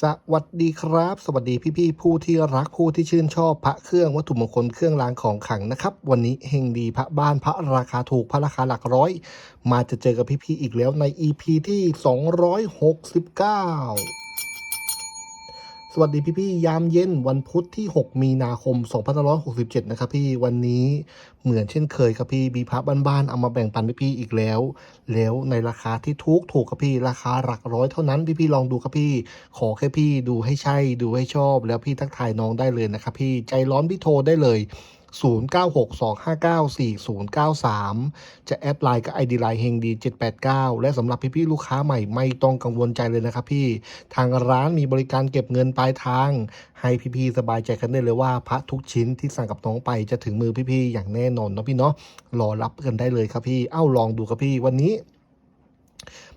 สวัสดีครับ สวัสดีพี่ๆผู้ที่รักผู้ที่ชื่นชอบพระเครื่องวัตถุมงคลเครื่องรางของขลังนะครับ วันนี้เฮงดีพระบ้านพระราคาถูกพระราคาหลักร้อย มาจะเจอกับพี่ๆอีกแล้วใน EP ที่ 269 สวัสดีพี่พี่ยามเย็นวันพุธที่ 6 มีนาคม 2567 นะครับพี่วันนี้เหมือนเช่นเคยครับพี่บีพับบ้านๆเอามาแบ่งปันพี่ๆอีกแล้ว แล้วในราคาที่ถูกถูกครับพี่ราคาหลักร้อยเท่านั้นพี่พี่ลองดูครับพี่ ขอแค่พี่ดูให้ใช่ดูให้ชอบ แล้วพี่ทักทายน้องได้เลยนะครับพี่ใจร้อนพี่โทรได้เลย 0962594093 จะแอดไลน์กับ ID ไลน์เฮงดี 789 และสำหรับพี่ๆลูกค้าใหม่ไม่ต้องกังวลใจเลยนะครับพี่ ทางร้านมีบริการเก็บเงินปลายทาง ให้พี่ๆสบายใจกันได้เลยว่าพระทุกชิ้นที่สั่งกับน้องไปจะถึงมือพี่ๆอย่างแน่นอนเนาะพี่เนาะรอรับกันได้เลยครับพี่ เอ้าลองดูครับพี่วันนี้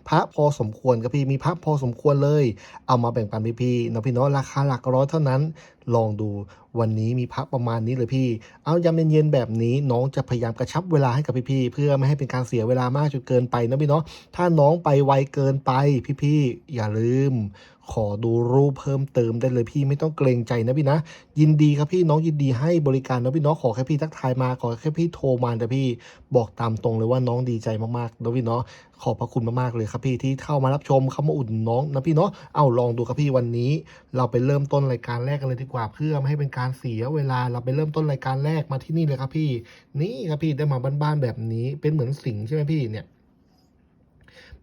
พระพอสมควรครับพี่มีพระพอสมควรเลย เอามาแบ่งปันพี่ๆนะพี่เนาะราคาหลักร้อยเท่านั้น ลองดูวันนี้มีพระประมาณนี้เลยพี่ เอายามเย็นๆแบบนี้น้องจะพยายามกระชับเวลาให้กับพี่ๆเพื่อไม่ให้เป็นการเสียเวลามากจนเกินไปนะพี่เนาะถ้าน้องไปไวเกินไปพี่ๆอย่าลืม ขอดูรูปเพิ่มเติมได้เลยพี่ไม่ต้องเกรงใจนะพี่นะ ยินดีครับพี่น้องยินดีให้บริการนะพี่เน้องขอแค่พี่ทักทายมาขอแค่พี่โทรมาแต่พี่บอกตามตรงเลยว่าน้องดีใจมากๆนะพี่เนาะขอบพระคุณมากๆเลยครับพี่ที่เข้ามารับชมเข้ามาอุดหนุนน้องนะพี่เนาะเอาลองดูครับพี่วันนี้ เราไปเริ่มต้นรายการแรกกันเลยดีกว่าเพื่อไม่ให้เป็นการเสียเวลาเราไปเริ่มต้นรายการแรกมาที่นี่เลยครับพี่ นี่ครับพี่ได้มาบ้านๆแบบนี้เป็นเหมือนสิงใช่ไหมพี่เนี่ย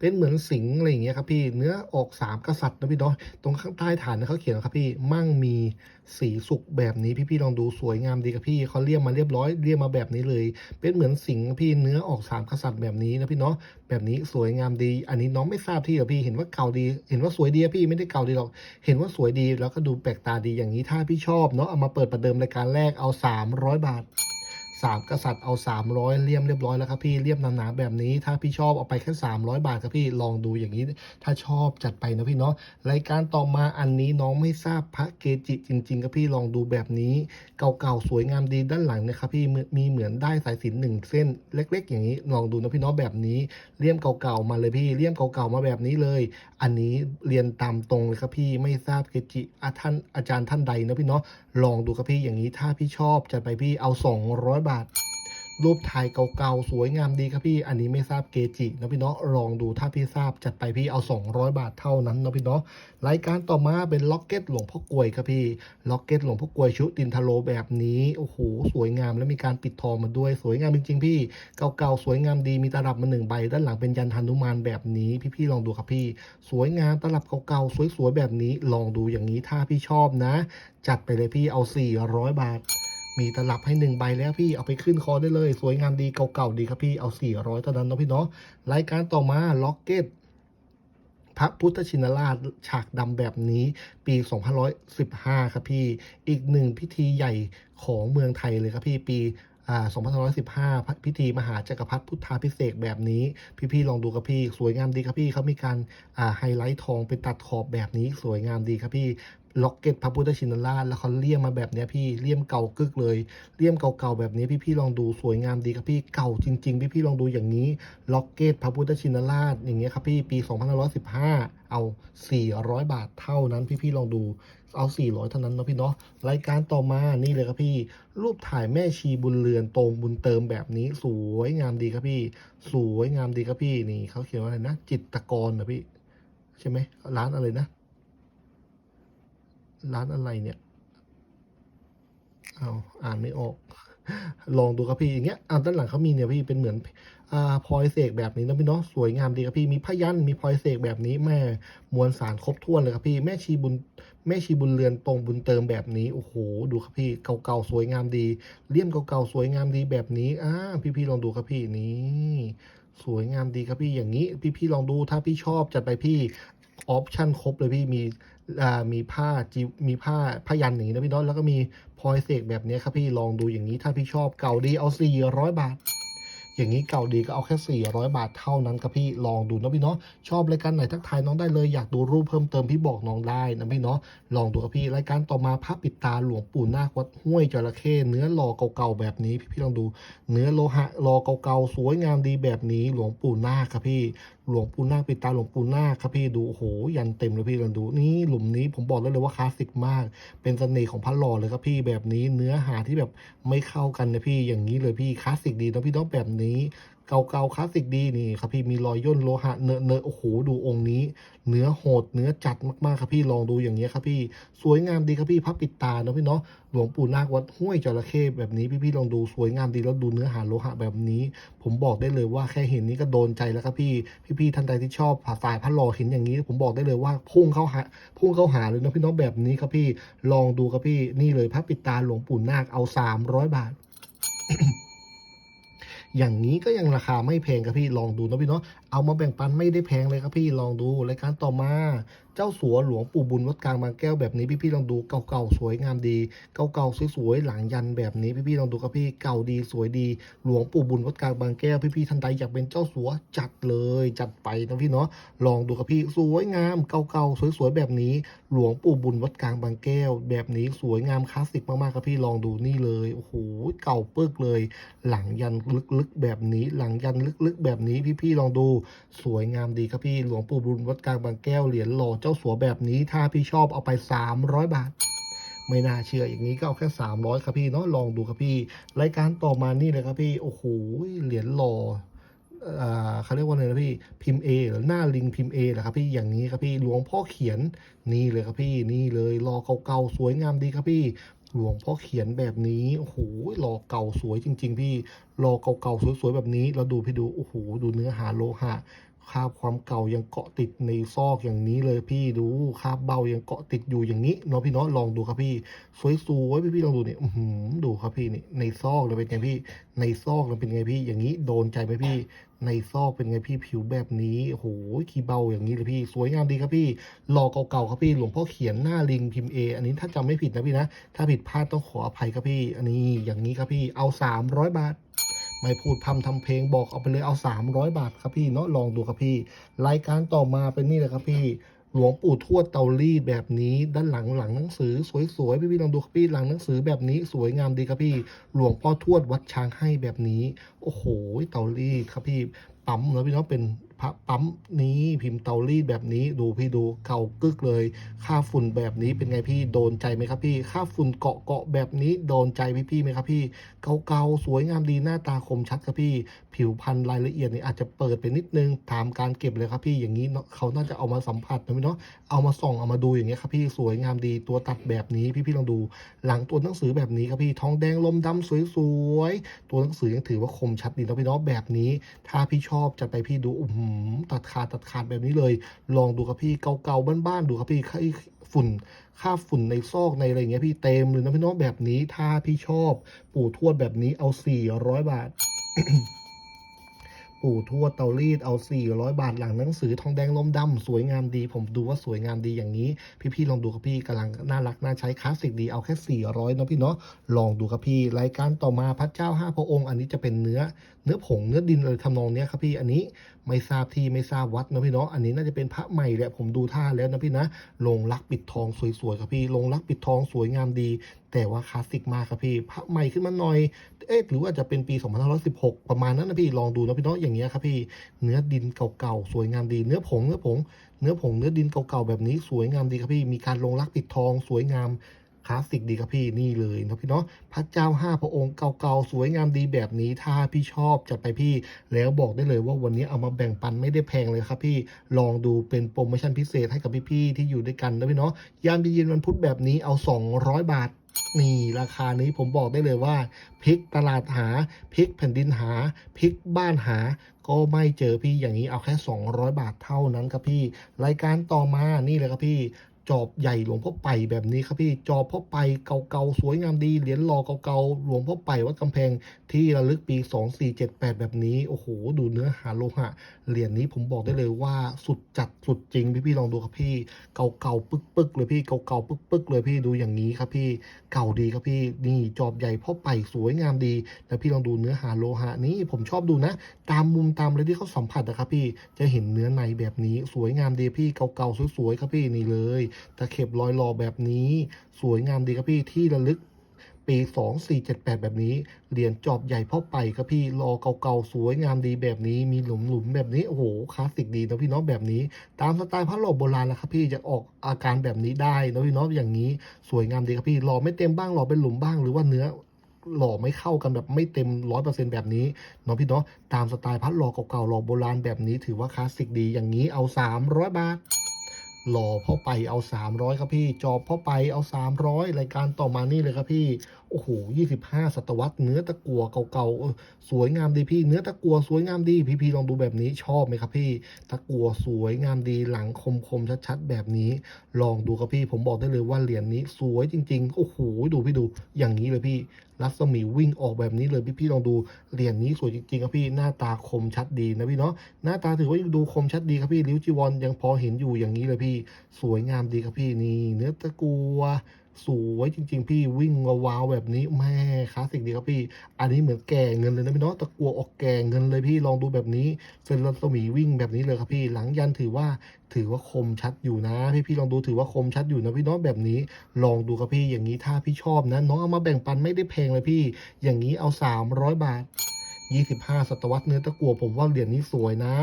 เป็นเหมือนสิงอะไรอย่างเงี้ยครับพี่เนื้อออกสามกษัตริย์นะพี่เนาะตรงข้างใต้ฐานเนยเขาเขียนครับพี่มั่งมีสีสุกแบบนี้พี่ๆลองดูสวยงามดีครับพี่เขาเรียกมาเรียบร้อยเรียกมาแบบนี้เลย เป็นเหมือนสิงพี่เนื้อออกสามกษัตริย์แบบนี้นะพี่เนาะแบบนี้สวยงามดี อันนี้น้องไม่ทราบที่หรอพี่เห็นว่าเก่าดี เห็นว่าสวยดีพี่ไม่ได้เก่าดีหรอกเห็นว่าสวยดีแล้วก็ดูแปลกตาดีอย่างนี้ถ้าพี่ชอบเนาะเอามาเปิดประเดิมรายการแรกเอา 300 บาท สามกษัตริย์เอา 300เลี่ยมเรียบร้อยแล้วครับพี่เลี่ยมหนาๆแบบนี้ถ้าพี่ชอบเอาไปแค่300 บาทครับพี่ลองดูอย่างนี้ ถ้าชอบจัดไปนะพี่เนาะรายการต่อมาอันนี้น้องไม่ทราบพระเกจิจริงๆครับพี่ลองดูแบบนี้เก่าๆสวยงามดีด้านหลังนะครับพี่มีเหมือนได้สายสินหนึ่งเส้นเล็ก ๆ อย่างนี้ลองดูนะพี่เนาะแบบนี้เลี่ยมเก่าๆมาเลยพี่เลี่ยมเก่าๆมาแบบนี้เลย อันนี้เรียนตามตรงเลยครับพี่ไม่ทราบเกจิอาท่านอาจารย์ท่านใดนะพี่เนาะลองดูครับพี่อย่างนี้ถ้าพี่ชอบจัดไปพี่เอา 200 บาทรูปถ่ายเก่าๆ สวยงามดีครับพี่ อันนี้ไม่ทราบเกจินะพี่เนาะลองดูถ้าพี่ทราบจัดไปพี่เอา 200 บาทเท่านั้นนะพี่เนาะรายการต่อมาเป็นล็อกเก็ตหลวงพ่อกลวยครับพี่ ล็อกเก็ตหลวงพ่อกลวยชุตินทโลแบบนี้ โอ้โห สวยงามและมีการปิดทองมาด้วย สวยงามจริงๆพี่ เก่าๆ สวยงามดี มีตลับมาหนึ่งใบ ด้านหลังเป็นยันทานุมานแบบนี้ พี่ๆ ลองดูครับพี่ สวยงามตลับเก่าๆ สวยๆ แบบนี้ ลองดูอย่างนี้ถ้าพี่ชอบนะ จัดไปเลยพี่เอา 400 บาท มีตลับให้หนึ่งใบแล้วพี่เอาไปขึ้นคอได้เลย สวยงามดีเก่าๆดีครับพี่เอา 400เท่านั้นเนาะพี่เนาะรายการต่อมาล็อกเก็ตพระพุทธชินราชฉากดำแบบนี้ปี 2515 ครับพี่ อีกหนึ่งพิธีใหญ่ของเมืองไทยเลยครับพี่ ปีอ่า2515 พิธีมหาจักรพรรดิพุทธาพิเศษแบบนี้ พี่ๆลองดูครับพี่ สวยงามดีครับพี่เขามีการไฮไลท์ทองเป็นตัดขอบแบบนี้ สวยงามดีครับพี่ ล็อกเก็ตพระพุทธชินราชแล้วเขาเลี่ยมมาแบบนี้พี่เลี่ยมเก่ากึกเลยเลี่ยมเก่าๆแบบนี้พี่ๆลองดูสวยงามดีครับพี่เก่าจริง ๆ พี่ๆลองดูอย่างนี้ล็อกเก็ตพระพุทธชินราชอย่างเงี้ยครับพี่ปี2515 เอา 400 บาทเท่านั้นพี่ๆลองดูเอา 400 เท่านั้นเนาะพี่เนาะรายการต่อมานี่เลยครับพี่ รูปถ่ายแม่ชีบุญเรือนตรงบุญเติมแบบนี้สวยงามดีครับพี่ สวยงามดีครับพี่นี่เขาเขียนว่าอะไรนะ จิตกรนะพี่ ใช่ไหมร้านอะไรนะ ร้านอะไรเนี่ยเอาอ่านไม่ออก ลองดูครับพี่อย่างเงี้ยอ่าด้านหลังเขามีเนี่ยพี่เป็นเหมือนอ่าพลอยเสกแบบนี้นะพี่เนาะสวยงามดีครับพี่มีพยันมีพลอยเสกแบบนี้แม่มวลสารครบถ้วนเลยครับพี่แม่ชีบุญแม่ชีบุญเรือนตรงบุญเติมแบบนี้โอ้โหดูครับพี่เก่าๆสวยงามดีเลี่ยมเก่าๆสวยงามดีแบบนี้อ่าพี่ๆลองดูครับพี่นี่สวยงามดีครับพี่อย่างนี้ พี่ๆลองดูถ้าพี่ชอบจัดไปพี่ ออปชั่นครบเลยพี่มีมีผ้าจีมีผ้าพยันอย่างนี้นะพี่เนาะแล้วก็มีพลอยเสกแบบนี้ครับพี่ลองดูอย่างนี้ถ้าพี่ชอบเก่าดีเอา400บาท อย่างนี้เก่าดีก็เอาแค่ 400 บาทเท่านั้นครับพี่ลองดูนะพี่เนาะชอบรายการไหนทักทายน้องได้เลยอยากดูรูปเพิ่มเติมพี่บอกน้องได้นะพี่เนาะลองดูครับพี่รายการต่อมาพระปิดตาหลวงปู่นาควัดห้วยจระเข้เนื้อหล่อเก่าๆแบบนี้พี่ๆลองดู เนื้อโลหะหล่อเก่าๆสวยงามดีแบบนี้หลวงปู่นาคครับพี่หลวงปู่นาคปิดตาหลวงปู่นาคครับพี่ดูโอ้โหยันเต็มเลยพี่ลองดูนี่หลุมนี้ผมบอกได้เลยว่าคลาสสิกมาก เป็นเสน่ห์ของพระหล่อเลยครับพี่แบบนี้เนื้อหาที่แบบไม่เข้ากันนะพี่อย่างนี้เลยพี่คลาสสิกดีนะพี่ต้องแบบนี้ เก่าๆคลาสสิกดีนี่ครับพี่มีรอยย่นโลหะเนอะเนอะโอ้โหดูองค์นี้ เนื้อโหดเนื้อจัดมากๆครับพี่ลองดูอย่างเงี้ยครับพี่สวยงามดีครับพี่พับปิดตาเนาะพี่เนาะหลวงปู่นาควัดห้วยจระเข้แบบนี้พี่ๆลองดูสวยงามดีแล้วดูเนื้อหาโลหะแบบนี้ ผมบอกได้เลยว่าแค่เห็นนี้ก็โดนใจแล้วครับพี่พี่ๆท่านใดที่ชอบผ่าสายพระหล่อเห็นอย่างนี้ ผมบอกได้เลยว่าพุ่งเข้าหาพุ่งเข้าหาเลยเนาะพี่น้องแบบนี้ครับพี่ลองดูครับพี่นี่เลยพับปิดตาหลวงปู่นาคเอา 300 บาท อย่างนี้ก็ยังราคาไม่แพงครับพี่ลองดูนะพี่เนาะ เอามาแบ่งปันไม่ได้แพงเลยครับพี่ลองดูรายการต่อมา เจ้าสัวหลวงปู่บุญวัดกลางบางแก้วแบบนี้พี่ๆลองดูเก่าๆสวยงามดี เก่าๆสวยๆหลังยันแบบนี้พี่ๆลองดูครับพี่เก่าดีสวยดี หลวงปู่บุญวัดกลางบางแก้วพี่ๆท่านใดอยากเป็นเจ้าสัวจัดเลย จัดไปนะพี่เนาะลองดูครับพี่สวยงามเก่าๆสวยๆแบบนี้ หลวงปู่บุญวัดกลางบางแก้ว แบบนี้สวยงามคลาสสิกมากๆครับพี่ลองดูนี่เลยโอ้โหเก่าเปิกเลย หลังยันลึกๆแบบนี้ หลังยันลึกๆ แบบนี้พี่ๆลองดูสวยงามดีครับพี่หลวงปู่บุญวัดกลางบางแก้วเหรียญหล่อเจ้าสัวแบบนี้ ถ้าพี่ชอบเอาไป 300 บาท ไม่น่าเชื่ออย่างนี้ก็เอาแค่ 300 ครับพี่เนาะลองดูครับพี่ รายการต่อมานี่เลยครับพี่โอ้โหเหรียญหล่ออ่าเขาเรียกว่าอะไรนะพี่พิมพ์ A หรือหน้าลิงพิมพ์ A เหรอครับพี่อย่างนี้ครับพี่หลวงพ่อเขียนนี่เลยครับพี่นี่เลยรอเก่าๆสวยงามดีครับพี่ หลวงพ่อเขียนแบบนี้โอ้โหรอเก่าสวยจริง ๆ พี่รอเก่าๆสวยๆแบบนี้ เราดูพี่ดูโอ้โหดูเนื้อหาโลหะ คราบความเก่ายังเกาะติดในซอกอย่างนี้เลยพี่ดูคราบเบายังเกาะติดอยู่อย่างนี้เนาะพี่เนาะลองดูครับพี่สวยๆพี่พี่ๆลองดูเนี่ยอืดูครับพี่นี่ในซอกเลยเป็นไงพี่ ในซอกเลยเป็นไงพี่ อย่างนี้โดนใจไหมพี่ ในซอกเป็นไงพี่ผิวแบบนี้โอ้โหขี้เบาอย่างนี้เลยพี่ สวยงามดีครับพี่รอเก่าๆครับพี่หลวงพ่อเขียนหน้าลิงพิมพ์เออันนี้ถ้าจำไม่ผิดนะพี่นะถ้าผิดพลาดต้องขออภัยครับพี่ อันนี้อย่างนี้ครับพี่เอา300บาท ไม่พูดพำทำเพลงบอกเอาไปเลยเอา 300 บาทครับพี่เนาะลองดูครับพี่ รายการต่อมาเป็นนี่เลยครับพี่หลวงปู่ทวดเตารีดแบบนี้ ด้านหลังหลังหนังสือ สวยๆพี่พี่ๆลองดูครับพี่หลังหนังสือแบบนี้สวยงามดีครับพี่ หลวงพ่อทวดวัดช้างให้แบบนี้ โอ้โหเตารีดครับพี่ปั๊มแล้วพี่เนาะเป็น ปั๊มนี้พิมพ์เตารีดแบบนี้ดูพี่ดูเก่ากึกเลย ค่าฝุ่นแบบนี้เป็นไงพี่โดนใจไหมครับพี่ ค่าฝุ่นเกาะเกาะแบบนี้โดนใจพี่พี่ไหมครับพี่เก่าๆสวยงามดีหน้าตาคมชัดครับพี่ ผิวพรรณรายละเอียดนี่อาจจะเปิดไปนิดนึงถามการเก็บเลยครับพี่อย่างนี้เนาะเขาน่าจะเอามาสัมผัสนะพี่เนาะเอามาส่องเอามาดูอย่างเงี้ยครับพี่สวยงามดีตัวตัดแบบนี้พี่พี่ลองดู หลังตัวหนังสือแบบนี้ครับพี่ทองแดงลมดำสวยๆตัวหนังสือยังถือว่าคมชัดดีนะพี่เนาะแบบนี้ ถ้าพี่ชอบจัดไปพี่ดูอือหือตัดขาดตัดขาดแบบนี้เลย ลองดูครับพี่เก่าๆบ้านๆดูครับพี่ค่าฝุ่นค่าฝุ่นในซอกในอะไรอย่างเงี้ยพี่เต็มเลยนะพี่เน้องแบบนี้ถ้าพี่ชอบ ปู่ทวดแบบนี้เอา 400 บาทปู่ทวดเตารีดเอา 400 บาทหลังหนังสือทองแดงลมดำสวยงามดี ผมดูว่าสวยงามดีอย่างนี้ พี่ๆลองดูครับพี่กำลังน่ารักน่าใช้คลาสสิกดีเอาแค่ 400เนาะพี่เนาะลองดูครับพี่รายการต่อมาพระเจ้าห้าพระองค์ อันนี้จะเป็นเนื้อ เนื้อผงเนื้อดินเลยทำนองเนี้ยครับพี่อันนี้ไม่ทราบที่ไม่ทราบวัดนะพี่เนาะอันนี้น่าจะเป็นพระใหม่แหละผมดูท่าแล้วนะพี่นะลงรักปิดทองสวยๆครับพี่ลงรักปิดทองสวยงามดี แต่ว่าคลาสสิกมากครับพี่พระใหม่ขึ้นมาหน่อยเอ๊ะหรือว่าจะเป็นปี2516 ประมาณนั้นนะพี่ลองดูนะพี่เนาะอย่างเงี้ยครับพี่เนื้อดินเก่าๆสวยงามดี เนื้อผงเนื้อผงเนื้อผงเนื้อดินเก่าๆแบบนี้สวยงามดีครับพี่มีการลงรักปิดทองสวยงาม ลาสสิกดีครับพี่นี่เลยนะพี่เนาะพระเจ้าห้าพระองค์เก่าๆสวยงามดีแบบนี้ถ้าพี่ชอบจัดไปพี่แล้วบอกได้เลยว่าวันนี้เอามาแบ่งปันไม่ได้แพงเลยครับพี่ลองดูเป็นโปรโมชั่นพิเศษให้กับพี่ๆที่อยู่ด้วยกันนะพี่เนาะยามเย็นวันพุธแบบนี้เอา 200 บาทนี่ราคานี้ผมบอกได้เลยว่าพริกตลาดหาพริกแผ่นดินหาพริกบ้านหา ก็ไม่เจอพี่อย่างนี้เอาแค่ 200 บาทเท่านั้นครับพี่ รายการต่อมานี่เลยครับพี่ จอบใหญ่หลวงพ่อไปแบบนี้ครับพี่จอบพ่อไปเก่าๆสวยงามดีเหรียญรอเก่าๆหลวงพ่อไปวัดกำแพงที่ระลึกปี 2478 แบบนี้โอ้โห ดูเนื้อหาโลหะเหรียญนี้ผมบอกได้เลยว่าสุดจัดสุดจริงพี่ๆลองดูครับพี่เก่าๆปึ๊กๆเลยพี่เก่าๆปึ๊กๆเลยพี่ดูอย่างนี้ครับพี่เก่าดีครับพี่นี่จอบใหญ่พ่อไปสวยงามดีแล้วพี่ลองดูเนื้อหาโลหะนี่ผมชอบดูนะ ตามมุมตามอะไรที่เขาสัมผัสนะครับพี่จะเห็นเนื้อในแบบนี้สวยงามดีพี่เก่าๆสวยๆครับพี่นี่เลยตะเข็บรอยหล่อแบบนี้ สวยงามดีครับพี่ที่ระลึกปี 2478 แบบนี้ เหรียญจอบใหญ่พ่อไปครับพี่ รอเก่าๆ สวยงามดีแบบนี้ มีหลุมๆแบบนี้ โอ้โห คลาสสิกดีนะพี่น้องแบบนี้ ตามสไตล์พระหล่อโบราณแล้วครับพี่ จะออกอาการแบบนี้ได้นะพี่น้องอย่างนี้ สวยงามดีครับพี่หล่อไม่เต็มบ้างหล่อเป็นหลุมบ้าง หรือว่าเนื้อหล่อไม่เข้ากันแบบไม่เต็มร้อยเปอร์เซ็นแบบนี้เนาะพี่เนาะ ตามสไตล์พัดหล่อเก่าๆหล่อโบราณแบบนี้ ถือว่าคลาสสิกดี อย่างนี้ เอา300บาท หล่อพ่อไปเอา 300 ครับพี่ จอบพ่อไปเอา 300 รายการต่อมานี่เลยครับพี่ โอ้โห25ศตวรรษเนื้อตะกัวเก่าๆสวยงามดีพี่ เนื้อตะกัวสวยงามดีพี่พี่ลองดูแบบนี้ชอบไหมครับพี่ ตะกัวสวยงามดีหลังคมคมๆชัดๆแบบนี้ ลองดูครับพี่ ผมบอกได้เลยว่าเหรียญนี้สวยจริงๆโอ้โหดูพี่ดูอย่างนี้เลยพี่ รัศมีวิ่งออกแบบนี้เลยพี่พี่ลองดูเหรียญนี้สวยจริงๆครับพี่หน้าตาคมชัดดีนะพี่เนาะหน้าตาถือว่ายังดูคมชัดดีครับพี่ริ้วจีวรยังพอเห็นอยู่อย่างนี้เลยพี่ สวยงามดีครับพี่นี่ เนื้อตะกัว สวยจริง ๆ พี่วิ่งวาวแบบนี้แม่คลาสสิกดีครับพี่ อันนี้เหมือนแก่เงินเลยนะพี่เนาะตะกัวออกแก่เงินเลยพี่ลองดูแบบนี้เซนรัศมีวิ่งแบบนี้เลยครับพี่ หลังยันถือว่าถือว่าคมชัดอยู่นะ พี่พี่ลองดูถือว่าคมชัดอยู่นะพี่เนาะแบบนี้ ลองดูครับพี่อย่างนี้ถ้าพี่ชอบนะน้องเอามาแบ่งปันไม่ได้แพงเลยพี่ อย่างนี้เอา 300 บาท25 ศตวรรษเนื้อตะกัวผมว่าเหรียญนี้สวยนะ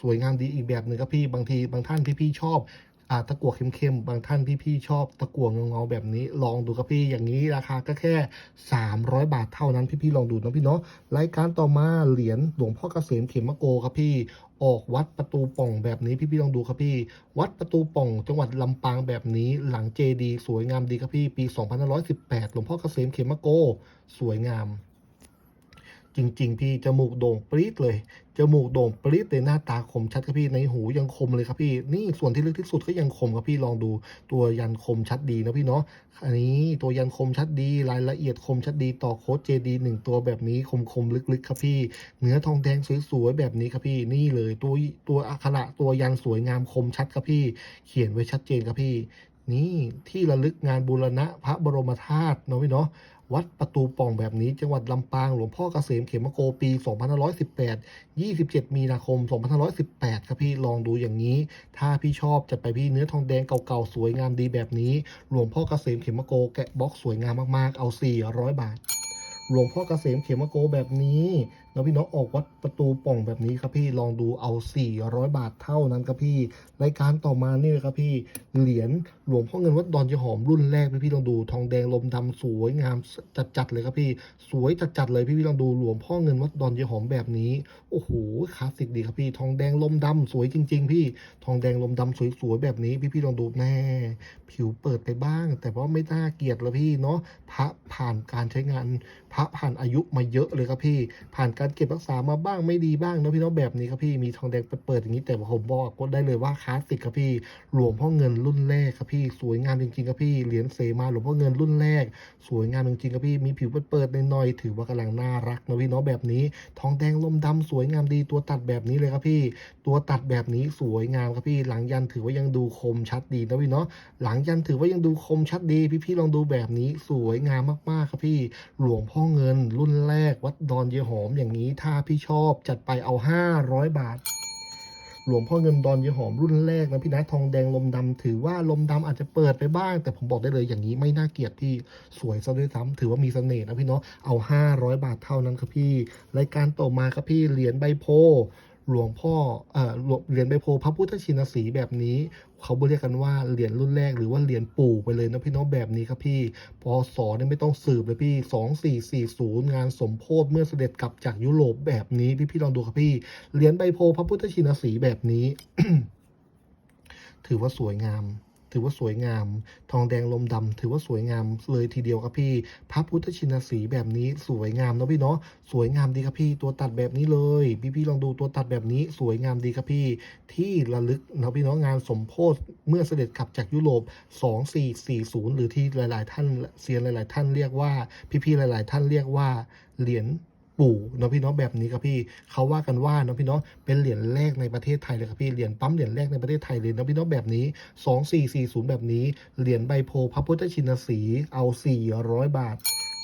สวยงามดีอีกแบบหนึ่งครับพี่บางทีบางท่านพี่ๆชอบ อ่าตะกั่วเข้มๆ บางท่านพี่ๆชอบตะกั่วเงาๆแบบนี้ ลองดูครับพี่อย่างนี้ราคาก็แค่ 300 บาทเท่านั้นพี่ๆลองดูนะพี่เนาะรายการต่อมาเหรียญหลวงพ่อเกษมเขมโกครับพี่ออกวัดประตูป่องแบบนี้พี่ๆลองดูครับพี่ วัดประตูป่อง จังหวัดลำปางแบบนี้หลังเจดี สวยงามดีครับพี่ ปี 2518 หลวงพ่อเกษมเขมโก สวยงาม จริง ๆ พี่จมูกโด่งปรี๊ดเลยจมูกโด่งปรี๊ดเลยหน้าตาคมชัดครับพี่ในหูยังคมเลยครับพี่นี่ส่วนที่ลึกที่สุดก็ยังคมครับพี่ลองดูตัวยันคมชัดดีนะพี่เนาะอันนี้ตัวยันคมชัดดีรายละเอียดคมชัดดีต่อโค้ดเจดีหนึ่งตัวแบบนี้คมคมลึกๆครับพี่ เนื้อทองแดงสวยๆแบบนี้ครับพี่นี่เลยตัวตัวอักขระตัวยันสวยงามคมชัดครับพี่ เขียนไว้ชัดเจนครับพี่นี่ที่ระลึกงานบูรณะพระบรมธาตุเนาะพี่เนาะ วัดประตูป่องแบบนี้ จังหวัดลำปางหลวงพ่อเกษมเขมโกปี 2518 27 มีนาคม 2518 ครับพี่ลองดูอย่างนี้ ถ้าพี่ชอบจัดไปพี่เนื้อทองแดงเก่าๆ สวยงามดีแบบนี้ หลวงพ่อเกษมเขมโกแกะบล็อกสวยงามมากๆ เอา 400 บาท หลวงพ่อเกษมเขมโกแบบนี้แล้วพี่น้องออกวัดประตูป่องแบบนี้ครับพี่ลองดูเอา 400 บาทเท่านั้นครับพี่รายการต่อมานี่เลยครับพี่เหรียญหลวงพ่อเงินวัดดอนยายหอมรุ่นแรกพี่พี่ลองดูทองแดงลมดำสวยงามจัดๆเลยครับพี่สวยจัดๆเลยพี่พี่ลองดูหลวงพ่อเงินวัดดอนยายหอมแบบนี้โอ้โหคลาสสิกดีครับพี่ทองแดงลมดำสวยจริง ๆ พี่ทองแดงลมดำสวยๆแบบนี้พี่พี่ลองดูแน่ผิวเปิดไปบ้าง แต่ว่าไม่น่าเกลียดละพี่เนาะพระผ่านการใช้งานพระผ่านอายุมาเยอะเลยครับพี่ผ่านการการเก็บรักษามาบ้างไม่ดีบ้างนะพี่น้องแบบนี้ครับพี่มีทองแดงเปิดๆอย่างนี้แต่ผมบอกก็ได้เลยว่าคลาสสิกครับพี่ หลวงพ่อเงินรุ่นแรกครับพี่สวยงามจริงๆครับพี่เหรียญเสมาหลวงพ่อเงินรุ่นแรก สวยงามจริงๆครับพี่มีผิวเปิดๆหน่อยๆถือว่ากำลังน่ารักนะพี่เนาะแบบนี้ ทองแดงลมดำสวยงามดีตัวตัดแบบนี้เลยครับพี่ ตัวตัดแบบนี้สวยงามครับพี่ หลังยันถือว่ายังดูคมชัดดีนะพี่เนาะหลังยันถือว่ายังดูคมชัดดี พี่ๆลองดูแบบนี้สวยงามมากๆครับพี่ หลวงพ่อเงินรุ่นแรกวัดดอนเยหอมอย่างนี้ถ้าพี่ชอบจัดไปเอา 500 บาท หลวงพ่อเงินดอนยีหอมรุ่นแรกนะพี่นะทองแดงลมดำถือว่าลมดำอาจจะเปิดไปบ้าง แต่ผมบอกได้เลยอย่างนี้ไม่น่าเกลียดพี่สวยซะด้วยซ้ำถือว่ามีเสน่ห์นะพี่เนาะเอา 500 บาทเท่านั้นครับพี่ รายการต่อมาครับพี่เหรียญใบโพ หลวงพ่อเอ่อหลวงเหรียญใบโพพระพุทธชินสีแบบนี้ เขาเรียกกันว่าเหรียญรุ่นแรกหรือว่าเหรียญปู่ไปเลยนะพี่น้องแบบนี้ครับพี่พอสอเนี่ยไม่ต้องสืบเลยพี่สองสี่สี่ศูนย์งานสมโพธิเมื่อเสด็จกลับจากยุโรปแบบนี้พี่พี่ลองดูครับพี่เหรียญใบโพพระพุทธชินสีแบบนี้ ถือว่าสวยงาม ถือว่าสวยงาม ทองแดงลมดำถือว่าสวยงามเลยทีเดียวครับพี่พระพุทธชินสีแบบนี้สวยงามเนาะพี่เนาะสวยงามดีครับพี่ตัวตัดแบบนี้เลย พี่พี่ๆลองดูตัวตัดแบบนี้สวยงามดีครับพี่ ที่ระลึกนะพี่เนาะงานสมโพธิเมื่อเสด็จกลับจากยุโรป 2440 หรือที่หลาย ๆ ท่านเซียนหลาย ๆ ท่านเรียกว่า พี่ๆหลาย ๆ ท่านเรียกว่าเหรียญ ปู่เนาะพี่เนาะแบบนี้ครับพี่เขาว่ากันว่าเนาะพี่เนาะเป็นเหรียญแรกในประเทศไทยเลยครับพี่เหรียญปั๊มเหรียญแรกในประเทศไทยเลยเนาะพี่เนาะแบบนี้ 2440 แบบนี้เหรียญใบโพพระพุทธชินสีเอา 400 บาท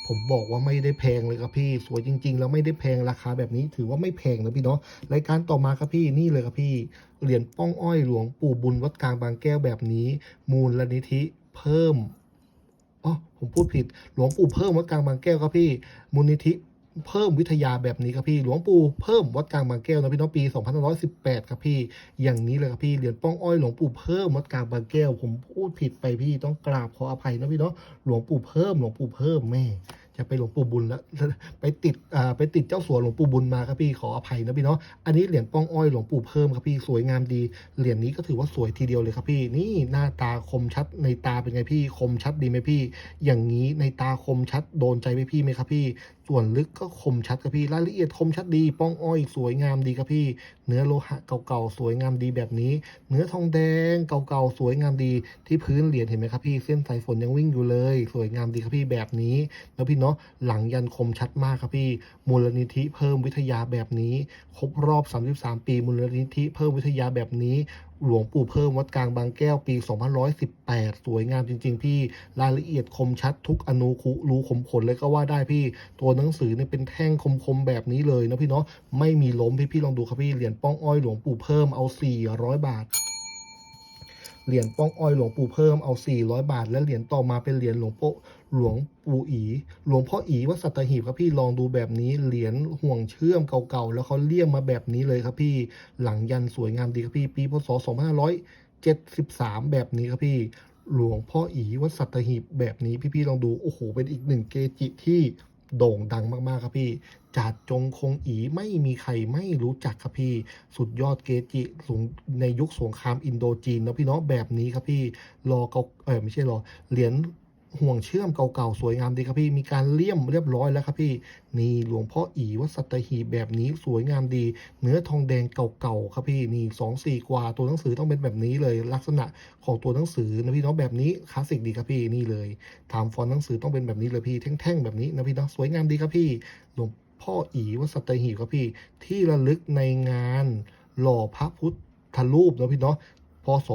ผมบอกว่าไม่ได้แพงเลยครับพี่สวยจริง ๆ แล้วไม่ได้แพงราคาแบบนี้ ถือว่าไม่แพงนะพี่เนาะรายการต่อมาครับพี่นี่เลยครับพี่เหรียญป้องอ้อยหลวงปู่บุญวัดกลางบางแก้วแบบนี้ มูลนิธิเพิ่มอ๋อผมพูดผิด หลวงปู่เพิ่มวัดกลางบางแก้วครับพี่ มูลนิธิ เพิ่มวิทยาแบบนี้ครับพี่หลวงปู่เพิ่มวัดกลางบางแก้วนะพี่น้องปี2518 ครับพี่อย่างนี้เลยครับพี่เหรียญป้องอ้อยหลวงปู่เพิ่มวัดกลางบางแก้ว ผมพูดผิดไปพี่ต้องกราบขออภัยนะพี่เนาะหลวงปู่เพิ่มหลวงปู่เพิ่มแม่จะไปหลวงปู่บุญแล้วไปติดอ่าไปติดเจ้าสัวหลวงปู่บุญมาครับพี่ขออภัยนะพี่เนาะอันนี้เหรียญป้องอ้อยหลวงปู่เพิ่มครับพี่สวยงามดีเหรียญนี้ก็ถือว่าสวยทีเดียวเลยครับพี่ นี่หน้าตาคมชัดในตาเป็นไงพี่ คมชัดดีไหมพี่ อย่างนี้ในตาคมชัดโดนใจไหมพี่ไหมครับพี่ ส่วนลึกก็คมชัดครับพี่ รายละเอียดคมชัดดี ป้องอ้อยสวยงามดีครับพี่ เนื้อโลหะเก่าๆสวยงามดีแบบนี้ เนื้อทองแดงเก่าๆสวยงามดี ที่พื้นเหรียญเห็นไหมครับพี่ เส้นสายฝนยังวิ่งอยู่เลย สวยงามดีครับพี่แบบนี้ แล้วพี่เนาะหลังยันคมชัดมากครับพี่ มูลนิธิเพิ่มวิทยาแบบนี้ ครบรอบ 33 ปีมูลนิธิเพิ่มวิทยาแบบนี้ หลวงปู่เพิ่มวัดกลางบางแก้วปี 2118 สวยงามจริง ๆ พี่รายละเอียดคมชัดทุกอนูคุรูขมขนเลยก็ว่าได้พี่ ตัวหนังสือเนี่ยเป็นแท่งคมๆแบบนี้เลยนะพี่เนาะไม่มีล้มพี่พี่ลองดูครับพี่เหรียญป้องอ้อยหลวงปู่เพิ่มเอา 400 บาทเหรียญป้องอ้อยหลวงปู่เพิ่มเอา 400 บาท และเหรียญต่อมาเป็นเหรียญหลวงปู่ หลวงปู่อี หลวงพ่ออีวัดสัตหีบครับพี่ลองดูแบบนี้เหรียญห่วงเชื่อมเก่าๆ แล้วเขาเลี่ยมมาแบบนี้เลยครับพี่หลังยันสวยงามดีครับพี่ ปีพศ 2573 แบบนี้ครับพี่หลวงพ่ออีวัดสัตหีบแบบนี้พี่ๆลองดูโอ้โหเป็นอีกหนึ่งเกจิที่โด่งดังมากๆครับพี่จาดจงคงอีไม่มีใครไม่รู้จักครับพี่ สุดยอดเกจิสูงในยุคสงครามอินโดจีนนะพี่เนาะแบบนี้ครับพี่รอเกาเออไม่ใช่รอเหรียญ ห่วงเชื่อมเก่าๆ สวยงามดีครับพี่ มีการเลี่ยมเรียบร้อยแล้วครับพี่ นี่หลวงพ่ออีวัดสัตหีบแบบนี้สวยงามดี เนื้อทองแดงเก่าๆ ครับพี่ นี่สองสี่กว่าตัวหนังสือต้องเป็นแบบนี้เลย ลักษณะของตัวหนังสือนะพี่เนาะแบบนี้คลาสสิกดีครับพี่ นี่เลยถามฟอนต์หนังสือต้องเป็นแบบนี้เลยพี่ แท่งๆ แบบนี้นะพี่เนาะสวยงามดีครับพี่หลวงพ่ออีวัดสัตหีบครับพี่ ที่ระลึกในงานหล่อพระพุทธรูปนะพี่เนาะ ศ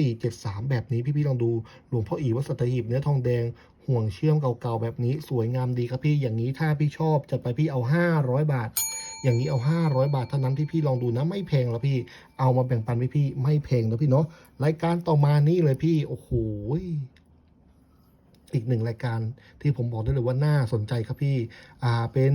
2473 แบบนี้พี่ๆลองดูหลวงพ่ออีวัดสัตหีบเนื้อทองแดงห่วงเชื่อมเก่าๆแบบนี้สวยงามดีครับพี่อย่างนี้ถ้าพี่ชอบจัดไปพี่เอา 500 บาท อย่างนี้เอา 500 บาทเท่านั้นที่พี่ลองดูนะไม่แพงแล้วพี่เอามาแบ่งปันพี่พี่ๆไม่แพงนะพี่เนาะรายการต่อมานี่เลยพี่โอ้โหอีกหนึ่งรายการที่ผมบอกได้เลยว่าน่าสนใจครับพี่อ่าเป็น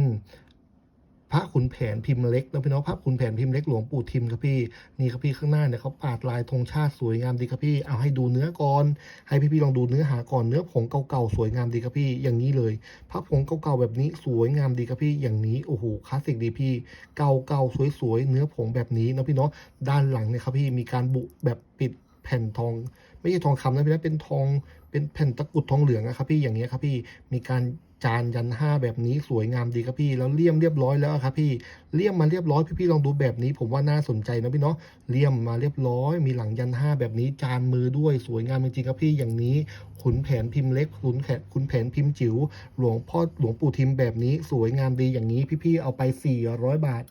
พระขุนแผนพิมพ์เล็กนะพี่เนาะพระขุนแผนพิมพ์เล็กหลวงปู่ทิมครับพี่นี่ครับพี่ข้างหน้าเนี่ยเขาปาดลายธงชาติสวยงามดีครับพี่เอาให้ดูเนื้อก่อน ให้พี่ๆลองดูเนื้อหาก่อนเนื้อผงเก่าๆสวยงามดีครับพี่อย่างนี้เลยพระผงเก่าๆแบบนี้สวยงามดีครับพี่อย่างนี้โอ้โหคลาสสิกดีพี่ เก่าๆสวยๆเนื้อผงแบบนี้นะพี่เนาะด้านหลังเนี่ยครับพี่มีการบุแบบปิด แผ่นทอง ไม่ใช่ทองคำนะพี่นะเป็นทองเป็นแผ่นตะกุดทองเหลืองนะครับพี่อย่างเงี้ยครับพี่มีการจานยันห้าแบบนี้สวยงามดีครับพี่แล้วเลี่ยมเรียบร้อยแล้วครับพี่เลี่ยมมาเรียบร้อยพี่ๆลองดูแบบนี้ ผมว่าน่าสนใจนะพี่เนาะเลี่ยมมาเรียบร้อย มีหลังยันห้าแบบนี้จานมือด้วยสวยงามจริงๆครับพี่อย่างนี้ขุนแผนพิมพ์เล็กขุนแผนขุนแผนพิมพ์จิ๋วหลวงพ่อหลวงปู่ทิมแบบนี้สวยงามดีอย่างนี้พี่ๆเอาไป 400 บาท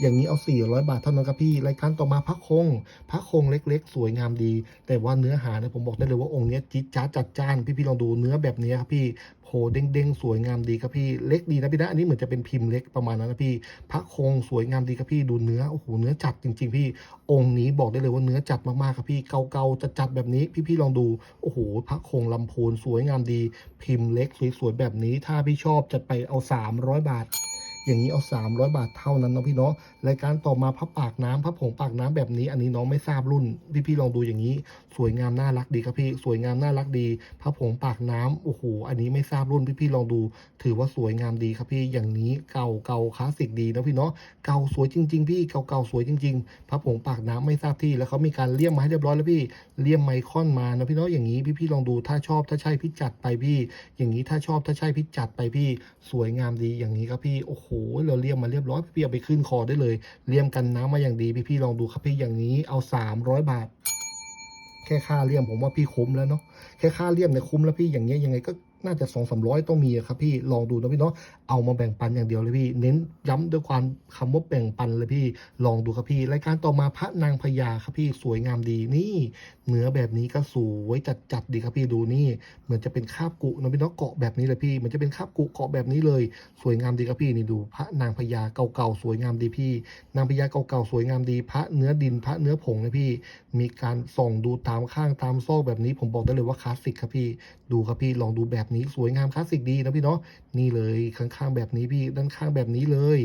อย่างนี้เอา 400 บาทเท่านั้นครับพี่รายการต่อมาพระคง พระคงเล็ก ๆ สวยงามดี แต่ว่าเนื้อหาเนี่ยผมบอกได้เลยว่าองค์นี้จิ๊ดจ้าดจัดจ้านพี่ๆลองดูเนื้อแบบนี้ครับพี่โผเด้งๆสวยงามดีครับพี่เล็กดีนะพี่นะอันนี้เหมือนจะเป็นพิมพ์เล็กประมาณนั้นนะพี่ พระคงสวยงามดีครับพี่ดูเนื้อโอ้โหเนื้อจัดจริง ๆ พี่ องค์นี้บอกได้เลยว่าเนื้อจัดมากๆครับพี่เก่าๆจัดๆแบบนี้พี่ๆลองดูโอ้โหพระคงลำพูนสวยงามดี พิมพ์เล็กสวยๆแบบนี้ ถ้าพี่ชอบจัดไปเอา 300 บาท อย่างนี้เอา 300 บาทเท่านั้นนะพี่เนาะรายการต่อมาพระปากน้ำพระผงปากน้ำแบบนี้ อันนี้น้องไม่ทราบรุ่นพี่ๆลองดูอย่างนี้ สวยงามน่ารักดีครับพี่สวยงามน่ารักดีพระผงปากน้ำโอ้โหอันนี้ไม่ทราบรุ่นพี่ๆลองดู ถือว่าสวยงามดีครับพี่อย่างนี้เก่าเก่าคลาสสิกดีนะพี่เนาะเก่าสวยจริง ๆ พี่เก่าเก่าสวยจริงๆพระผงปากน้ำไม่ทราบที่แล้วเขามีการเลี่ยมมาให้เรียบร้อยแล้วพี่เลี่ยมไมคอนมานะพี่เนาะอย่างนี้พี่ๆลองดูถ้าชอบถ้าใช่พี่จัดไปพี่ อย่างนี้ถ้าชอบถ้าใช่พี่จัดไปพี่ สวยงามดีอย่างนี้ครับพี่โอ้โหเราเลี่ยมมาเรียบร้อยพี่เอาไปขึ้นคอได้เลยเลี่ยมกันน้ำมาอย่างดีพี่ๆลองดูครับพี่อย่างนี้เอา 300 บาท แค่ค่าเลี่ยมผมว่าพี่คุ้มแล้วเนาะแค่ค่าเลี่ยมเนี่ยคุ้มแล้วพี่อย่างเงี้ยยังไงก็ น่าจะสองสามร้อยต้องมีครับพี่ลองดูนะพี่เนาะเอามาแบ่งปันอย่างเดียวเลยพี่ เน้นย้ำด้วยความคำว่าแบ่งปันเลยพี่ ลองดูครับพี่รายการต่อมาพระนางพญาครับพี่สวยงามดีนี่เนื้อแบบนี้ก็สวยจัดจัดดีครับพี่ดูนี่ เหมือนจะเป็นคาบกุนะพี่เนาะเกาะแบบนี้เลยพี่เหมือนจะเป็นคาบกุเกาะแบบนี้เลย สวยงามดีครับพี่นี่ดู พระนางพญาเก่าๆสวยงามดีพี่ นางพญาเก่าๆสวยงามดี พระเนื้อดินพระเนื้อผงนะพี่ มีการส่องดูตามข้างตามซอกแบบนี้ ผมบอกได้เลยว่าคลาสสิกครับพี่ ดูครับพี่ลองดูแบบนี้สวยงามคลาสสิกดีนะพี่เนาะนี่เลยข้างๆแบบนี้พี่ด้านข้างแบบนี้เลย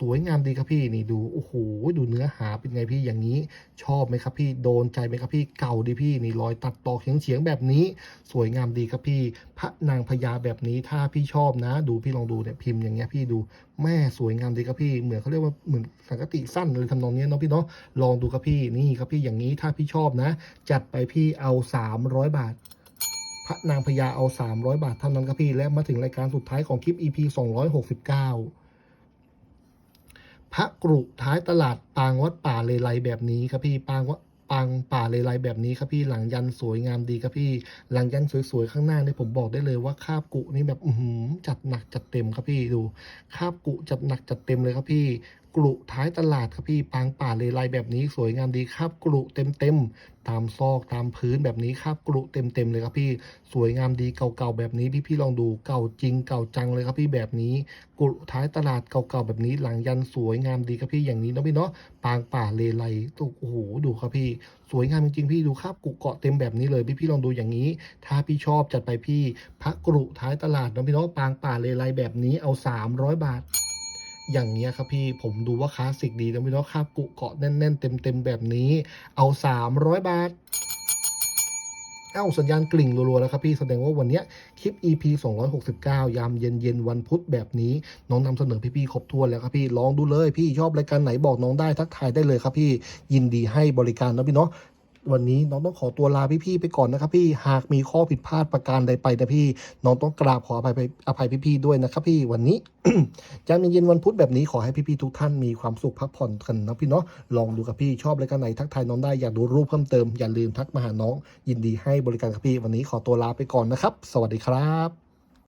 สวยงามดีครับพี่นี่ดูโอ้โหดูเนื้อหาเป็นไงพี่อย่างนี้ ชอบไหมครับพี่โดนใจไหมครับพี่เก่าดีพี่นี่รอยตัดต่อเฉียงเฉียงๆแบบนี้ สวยงามดีครับพี่ พระนางพญาแบบนี้ถ้าพี่ชอบนะ ดูพี่ลองดูเนี่ยพิมพ์อย่างเงี้ยพี่ดูแม่สวยงามดีครับพี่เหมือนเขาเรียกว่าเหมือนสังกติสั้นเลยทำนองเนี้ยเนาะพี่เนาะลองดูครับพี่นี่ครับพี่อย่างนี้ถ้าพี่ชอบนะ จัดไปพี่เอา 300 บาท พระนางพญาเอา 300 บาทเท่านั้นครับพี่ และมาถึงรายการสุดท้ายของคลิป EP 269 พระกรุท้ายตลาดปางวัดป่าเลไลแบบนี้ครับพี่ปางวัดปางป่าเลไลแบบนี้ครับพี่หลังยันสวยงามดีครับพี่ หลังยันสวยๆข้างหน้าเนี่ยผมบอกได้เลยว่าคาบกุนี่แบบอือหือจัดหนักจัดเต็มครับพี่ดู คาบกุจัดหนักจัดเต็มเลยครับพี่ กรุท้ายตลาดครับพี่ปางป่าเลไลแบบนี้สวยงามดีคาบกรุเต็มเต็มตามซอกตามพื้นแบบนี้คาบกรุเต็มเต็มเลยครับพี่สวยงามดีเก่าๆแบบนี้พี่พี่ๆลองดูเก่าจริงเก่าจังเลยครับพี่แบบนี้กรุท้ายตลาดเก่าๆแบบนี้หลังยันสวยงามดีครับพี่อย่างนี้เนาะพี่เนาะปางป่าเลไลตุกโอ้โหดูครับพี่ สวยงามจริงๆพี่ดูคาบกุเกาะเต็มแบบนี้เลยพี่พี่ๆลองดูอย่างนี้ ถ้าพี่ชอบจัดไปพี่พระกรุท้ายตลาดเนาะพี่เนาะปางป่าเลไลแบบนี้เอา 300 บาท อย่างเงี้ยครับพี่ผมดูว่าคลาสสิกดีนะพี่เนาะคาบกุเกาะแน่นๆ เต็มๆ แบบนี้ เอา 300 บาท เอ้าสัญญาณกลิ่งรัวๆ แล้วครับพี่แสดงว่าวันเนี้ยคลิป EP 269 ยามเย็นๆ วันพุธแบบนี้ น้องนำเสนอพี่ๆ ครบถ้วนแล้วครับพี่ ลองดูเลยพี่ชอบรายการไหนบอกน้องได้ทักทายได้เลยครับพี่ยินดีให้บริการนะพี่เนาะ วันนี้น้องต้องขอตัวลาพี่ๆไปก่อนนะครับพี่หากมีข้อผิดพลาดประการใดไปนะพี่ น้องต้องกราบขออภัยไปอภัยพี่ๆด้วยนะครับพี่วันนี้ยามเย็นวันพุธแบบนี้ขอให้พี่ๆทุกท่านมีความสุขพักผ่อนกันนะพี่เนาะลองดูกับพี่ชอบรายการไหนทักทายน้องได้อยากดูรูปเพิ่มเติมอย่าลืมทักมาหาน้อง ยินดีให้บริการครับพี่วันนี้ขอตัวลาไปก่อนนะครับ สวัสดีครับ